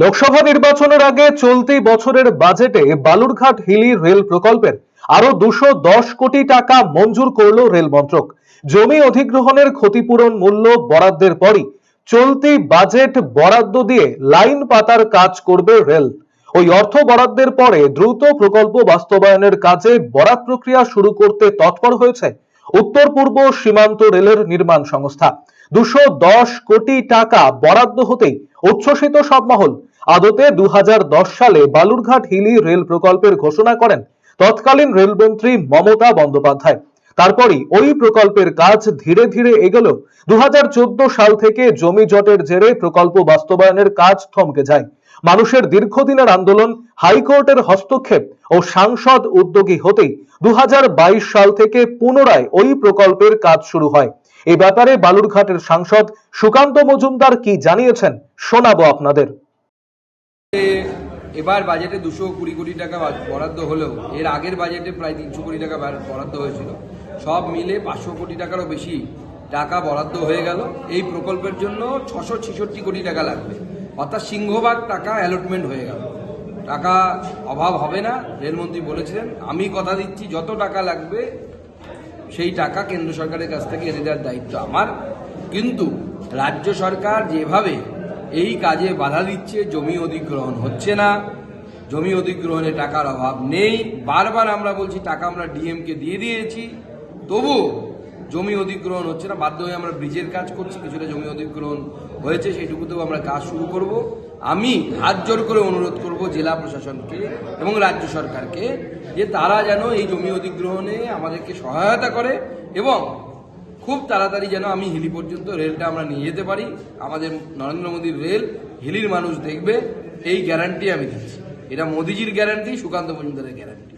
লোকসভা নির্বাচনের আগে চলতি বছরের বাজেটে বালুরঘাট হিলি রেল প্রকল্পের আরও দুশো কোটি টাকা মঞ্জুর করল রেল মন্ত্রক। জমি অধিগ্রহণের ক্ষতিপূরণ মূল্য বরাদ্দের পরই চলতি বাজেট বরাদ্দ দিয়ে লাইন পাতার কাজ করবে রেল। ওই অর্থ বরাদ্দের পরে দ্রুত প্রকল্প বাস্তবায়নের কাজে বরাদ প্রক্রিয়া শুরু করতে তৎপর হয়েছে উত্তর পূর্ব সীমান্ত রেলের নির্মাণ সংস্থা। দশ কোটি টাকা বরাদ্দ হতেই উচ্ছ্বসিত সব মহল। আদতে দু সালে বালুরঘাট হিলি রেল প্রকল্পের ঘোষণা করেন তৎকালীন রেলমন্ত্রী মমতা বন্দ্যোপাধ্যায়। তারপরই ওই প্রকল্পের কাজ ধীরে ধীরে এগোলো। দু হাজার চোদ্দ সাল থেকে জমি জটের জেরে প্রকল্প বাস্তবায়নের কাজ থমকে যায়। মানুষের দীর্ঘদিনের আন্দোলন, হাইকোর্টের হস্তক্ষেপ ও সাংসদ উদ্যোগী হতেই দু সাল থেকে পুনরায় ওই প্রকল্পের কাজ শুরু হয়। এ ব্যাপারে বালুরঘাটের সাংসদ সুকান্ত মজুমদার কি জানিয়েছেন শোনাবো আপনাদের। এবার বাজেটে দুশো কুড়ি কোটি টাকা বরাদ্দ হলেও এর আগের বাজেটে প্রায় তিনশো কোটি টাকা বরাদ্দ হয়েছিল। সব মিলে পাঁচশো কোটি টাকারও বেশি টাকা বরাদ্দ হয়ে গেল। এই প্রকল্পের জন্য ছশো ছেষট্টি কোটি টাকা লাগবে। অর্থাৎ সিংহভাগ টাকা অ্যালটমেন্ট হয়ে গেল। টাকা অভাব হবে না, রেলমন্ত্রী বলেছিলেন, আমি কথা দিচ্ছি, যত টাকা লাগবে, সেই টাকা কেন্দ্র সরকারের কাছ থেকে এনে দেওয়ার দায়িত্ব আমার। কিন্তু রাজ্য সরকার যেভাবে এই কাজে বাধা দিচ্ছে, জমি অধিগ্রহণ হচ্ছে না, জমি অধিগ্রহণে টাকার অভাব নেই, বারবার আমরা বলছি, টাকা আমরা ডিএমকে দিয়ে দিয়েছি তবু জমি অধিগ্রহণ হচ্ছে না, বাধ্য হয়ে আমরা ব্রিজের কাজ করছি, কিছুটা জমি অধিগ্রহণ হয়েছে, সেইটুকুতেও আমরা কাজ শুরু করব। আমি হাত জোর করে অনুরোধ করব জেলা প্রশাসনকে এবং রাজ্য সরকারকে যে তারা যেন এই জমি অধিগ্রহণে আমাদেরকে সহায়তা করে এবং খুব তাড়াতাড়ি যেন আমি হিলি পর্যন্ত রেলটা আমরা নিয়ে যেতে পারি। আমাদের নরেন্দ্র মোদীর রেল হিলির মানুষ দেখবে, এই গ্যারান্টি আমি দিচ্ছি। এটা মোদিজির গ্যারান্টি, সুকান্ত মজুমদারের গ্যারান্টি।